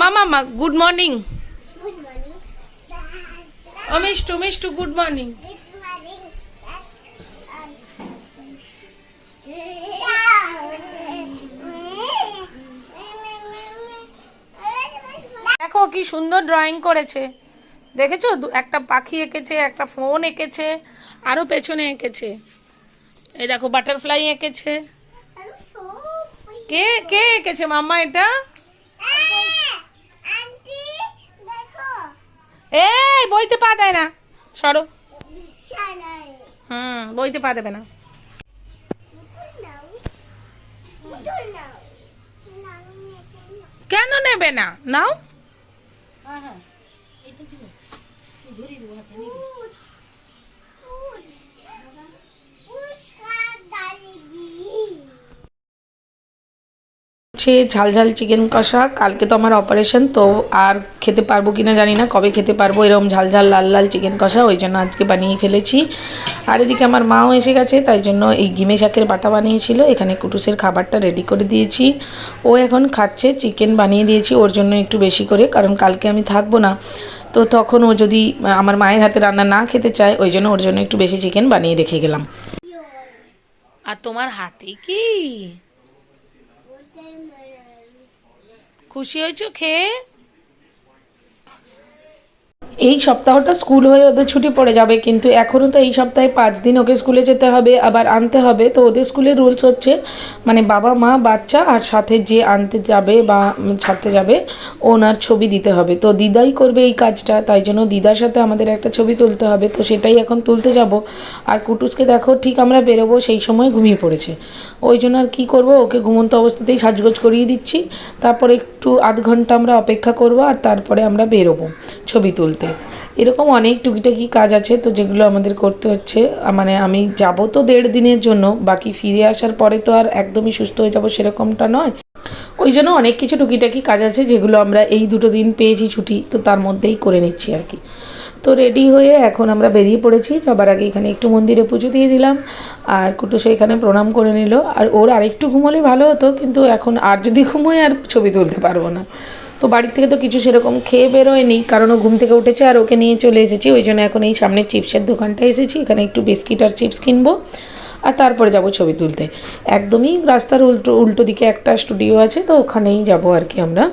মামা মা good morning. ও মিষ্টু মিষ্টু গুড মর্নিং. দেখো কি সুন্দর ড্রয়িং করেছে। দেখেছ? একটা পাখি এঁকেছে একটা ফোন এঁকেছে আরও পেছনে এঁকেছে। এই দেখো বাটারফ্লাই এঁকেছে। কে কে এঁকেছে মাম্মা এটা আন্টি দেখো এই বইতে পা দেয় না। সরো। হম বইতে পা দেবে না। কেন নেবে না? নাও। হ্যাঁ না হচ্ছে ঝাল ঝাল চিকেন কষা, কালকে তো আমার অপারেশন তো আর খেতে পারব কিনা জানি না, কবে খেতে পারব, এরকম ঝাল ঝাল, লাল লাল চিকেন কষা, ওই জন্য আজকে বানিয়ে ফেলেছি। আর এদিকে আমার মাও এসে গেছে, তাই জন্য এই গিমে শাকের বাটা বানিয়েছিল, এখানে কুটুসের খাবারটা রেডি করে দিয়েছি। ও এখন খাচ্ছে চিকেন বানিয়ে দিয়েছি, ওর জন্য একটু বেশি করে, কারণ কালকে আমি থাকব না। তো তখন ও যদি, আমার মায়ের হাতে রান্না না খেতে চায়, ওই জন্য ওর জন্য একটু বেশি চিকেন বানিয়ে রেখে গেলাম। আর তোমার হাতে কি? খুশি হয়েছো খেয়ে? এই সপ্তাহটা স্কুল হয়ে ওদের ছুটি পড়ে যাবে, কিন্তু এখনও তো এই সপ্তাহে পাঁচ দিন ওকে স্কুলে যেতে হবে, আবার আনতে হবে। তো ওদের স্কুলের রুলস হচ্ছে মানে বাবা, মা, বাচ্চা আর সাথে যে আনতে যাবে বা ছাড়তে যাবে, ওনার ছবি দিতে হবে। তো দিদাই করবে এই কাজটা, তাই জন্য দিদার সাথে আমাদের একটা ছবি তুলতে হবে। তো সেটাই এখন তুলতে যাব। আর কুটুসকে দেখো, ঠিক আমরা বেরোবো, সেই সময় ঘুমিয়ে পড়েছে। ওই জন্য আর কী করব, ওকে ঘুমন্ত অবস্থাতেই সাজগোজ করিয়ে দিচ্ছি। তারপরে একটু আধ ঘণ্টা আমরা অপেক্ষা করব, আর তারপরে আমরা বেরোবো ছবি তুলতে। এরকম অনেক টুকিটাকি কাজ আছে তো যেগুলো আমাদের করতে হচ্ছে। মানে আমি যাব তো দেড় দিনের জন্য, বাকি ফিরে আসার পরে তো আর একদমই সুস্থ হয়ে যাব সেরকমটা নয়। ওই জন্য অনেক কিছু টুকিটাকি কাজ আছে যেগুলো আমরা এই দুটো দিন পেয়েছি ছুটি, তো তার মধ্যেই করে নিচ্ছি আর কি। তো রেডি হয়ে এখন আমরা বেরিয়ে পড়েছি, সবার আগে এখানে একটু মন্দিরে পুজো দিয়ে দিলাম, আর কুটুসো এখানে প্রণাম করে নিল। আর ওর আরেকটু ঘুমোলে ভালো হতো, কিন্তু এখন আর যদি ঘুমোয় আর ছবি তুলতে পারব না। তো বাড়ির থেকে তো কিছু সেরকম খেয়ে বেরোয়নি, কারণ ও ঘুম থেকে উঠেছে আর ওকে নিয়ে চলে এসেছি, ওই জন্য এখন এই সামনে চিপসের দোকানটা এসেছি, এখানে একটু বিস্কিট আর চিপস কিনবো, আর তারপরে যাব ছবি তুলতে। একদমই রাস্তার উল্টো উল্টো দিকে একটা স্টুডিও আছে, তো ওখানেই যাব আর কি আমরা।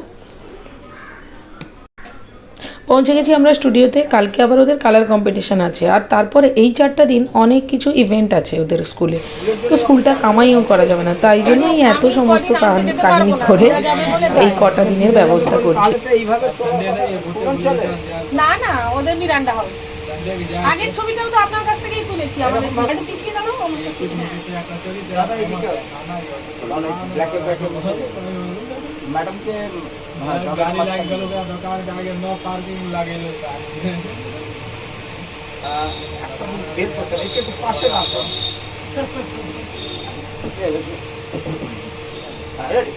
পৌঁছে গেছি আমরা স্টুডিওতে। কালকে আবার ওদের কালার কম্পিটিশান আছে। আর তারপরে এই চারটা দিন অনেক কিছু ইভেন্ট আছে ওদের স্কুলে তো স্কুলটা কামাইও করা যাবে না। তাই জন্যই এত সমস্ত কাহানি কাহিনী করে এই কটা দিনের ব্যবস্থা করছি। না না ওদের মিরান্ডা হাউস আগের ছবিটাও তো আপনার কাছ থেকেই তুলেছি। আমাদের একটু পিছিয়ে দাও দাদা এদিকে ব্ল্যাক हाँ, गाड़ी लाग गेलो का दुकान के आगे नो पार्किंग लागेलो गाड़ी हाँ, आ बेर पकड़ के तो पासे लागो रेडी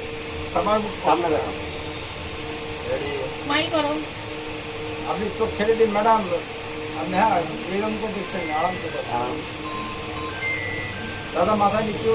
सामान सामने रखो। रेडी स्माइल करो। अभी तो छेड़े दिन मैडम हमने हाँ बेगम को देखेंगे आराम से हाँ। दादा माथा नीचे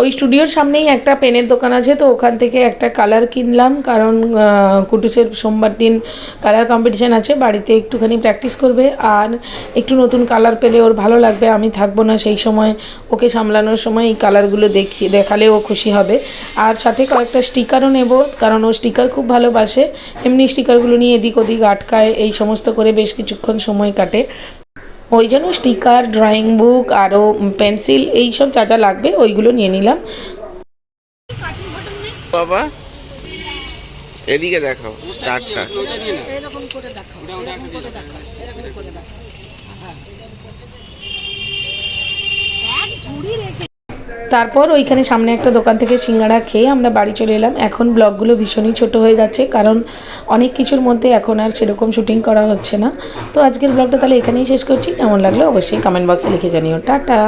ওই স্টুডিওর সামনেই একটা পেনের দোকান আছে, তো ওখান থেকে একটা কালার কিনলাম, কারণ কুটুসের সোমবার দিন কালার কম্পিটিশান আছে, বাড়িতে একটুখানি প্র্যাকটিস করবে, আর একটু নতুন কালার পেলে ওর ভালো লাগবে, আমি থাকব না সেই সময় ওকে সামলানোর সময় এই কালারগুলো দেখি, দেখালে ও খুশি হবে। আর সাথে কয়েকটা স্টিকারও নেব, কারণ ও স্টিকার খুব ভালোবাসে, এমনি স্টিকারগুলো নিয়ে এদিক ওদিক আটকায়, এই সমস্ত করে বেশ কিছুক্ষণ সময় কাটে। ওই জন্য স্টিকার ড্রয়িং বুক আরও পেন্সিল এই সব যা যা লাগবে ওইগুলো নিয়ে নিলাম। বাবা এদিকে দেখাও চারটা। তারপর ওইখানে সামনে একটা দোকান থেকে সিঙ্গাড়া খেয়ে আমরা বাড়ি চলে এলাম। এখন ব্লগগুলো ভীষণই ছোট হয়ে যাচ্ছে, কারণ অনেক কিছুর মধ্যে এখন আর সেরকম শুটিং করা হচ্ছে না। তো আজকের ব্লগটা তাহলে এখানেই শেষ করছি। কেমন লাগল অবশ্যই কমেন্ট বক্সে লিখে জানিও। টাটা!